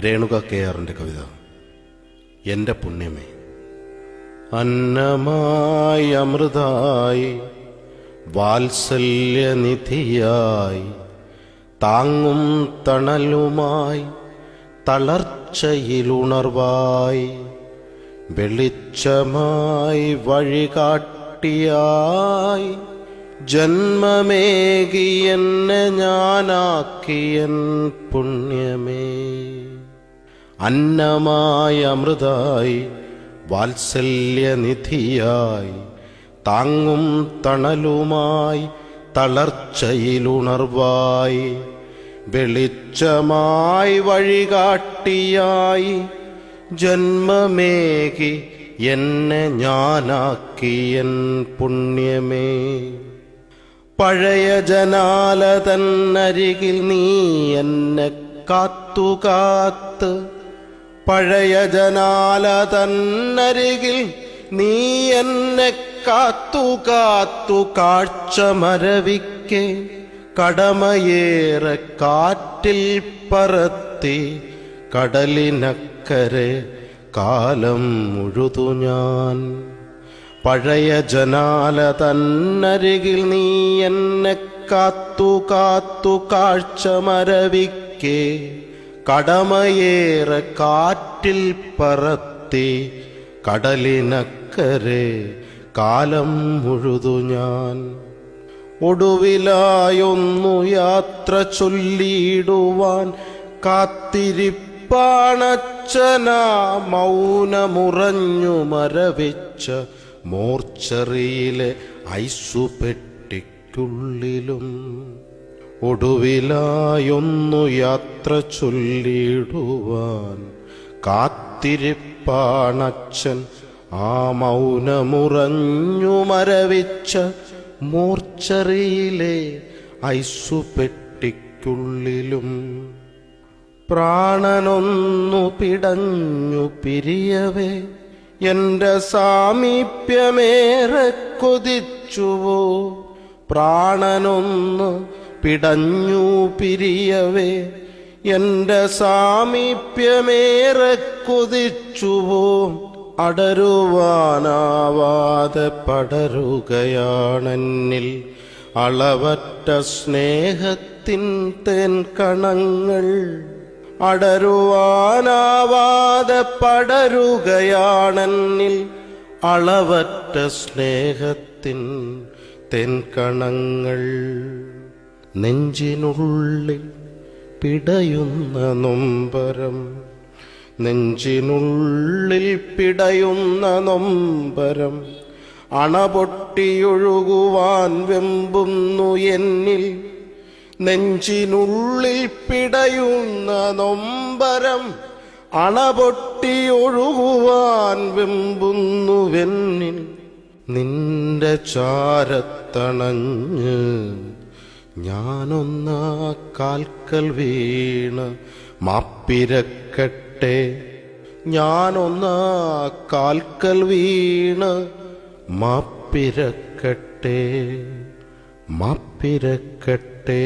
Renuka K ആറിന്റെ കവിത. എന്റെ പുണ്യമേ അന്നമായി അമൃതായി വാത്സല്യനിധിയായി താങ്ങും തണലുമായി തളർച്ചയിലുണർവായി വെളിച്ചമായി വഴികാട്ടിയായി ജന്മമേകി എന്നെ ഞാനാക്കിയൻ പുണ്യമേ. അന്നമായ അമൃതായി വാത്സല്യനിധിയായി താങ്ങും തണലുമായി തളർച്ചയിലുണർവായി വെളിച്ചമായി വഴികാട്ടിയായി ജന്മമേകി എന്നെ ഞാനാക്കിയൻ പുണ്യമേ. പഴയ ജനാല തന്നരികിൽ നീ എന്നെ കാത്തു കാത്ത്. പഴയ ജനാല തന്നരികിൽ നീ എന്നെ കാത്തു കാത്തു കാഴ്ച മരവിക്കെ. കടമയേറെ കാറ്റിൽ പറത്തി കടലിനക്കരെ കാലം മുഴുതു ഞാൻ. പഴയ ജനാല തന്നരികിൽ നീ എന്നെ കാത്തു കാത്തു കാഴ്ച മരവിക്കെ. കടമയേറെ കാറ്റിൽ പറത്തി. കടലിനക്കരെ കാലം മുഴുതു ഞാൻ. ഒടുവിലായൊന്നു യാത്ര ചൊല്ലിയിടുവാൻ കാത്തിരിപ്പാണച്ചന. മൗനമുറഞ്ഞു മരവിച്ച മോർച്ചറിയിലെ ഐസുപെട്ടിക്കുള്ളിലും ഒടുവിലായൊന്നു യാത്ര ചൊല്ലിടുവാൻ കാത്തിരിപ്പാണച്ചൻ ആ മൗനമുറഞ്ഞു മരവിച്ച മൂർച്ചറിയിലെ ഐസുപെട്ടിക്കുള്ളിലും പ്രാണനൊന്നു പിടഞ്ഞു പിരിയവേ എന്റെ സാമീപ്യമേറെ കൊതിച്ചുവോ? പ്രാണനൊന്ന് പിടഞ്ഞു പിരിയവേ എന്റെ സാമീപ്യമേറെ കൊതിച്ചുവോ? അടരുവാനാവാതെ പടരുകയാണെന്നിൽ അളവറ്റ സ്നേഹത്തിൻ തേൻ കണങ്ങൾ അടരുവാനാവാതെ പടരുകയാണെന്നിൽ അളവറ്റ സ്നേഹത്തിൻ തെൻകണങ്ങൾ നെഞ്ചിനുള്ളിൽ പിടയുന്ന നൊമ്പരം നെഞ്ചിനുള്ളിൽ പിടയുന്ന നൊമ്പരം അണപൊട്ടിയൊഴുകുവാൻ വെമ്പുന്നു എന്നിൽ നെഞ്ചിനുള്ളിൽ പിടയുന്ന നൊമ്പരം അണപൊട്ടിയൊഴുകുവാൻ വെമ്പുന്നുവെന്നിൻ നിന്റെ ചാരത്തണഞ്ഞ് ഞാനൊന്ന കാൽക്കൽ വീണ് മാപ്പിരക്കട്ടെ. ഞാനൊന്ന കാൽക്കൽ വീണ് മാപ്പിരക്കട്ടെ. മാപ്പിരക്കട്ടെ.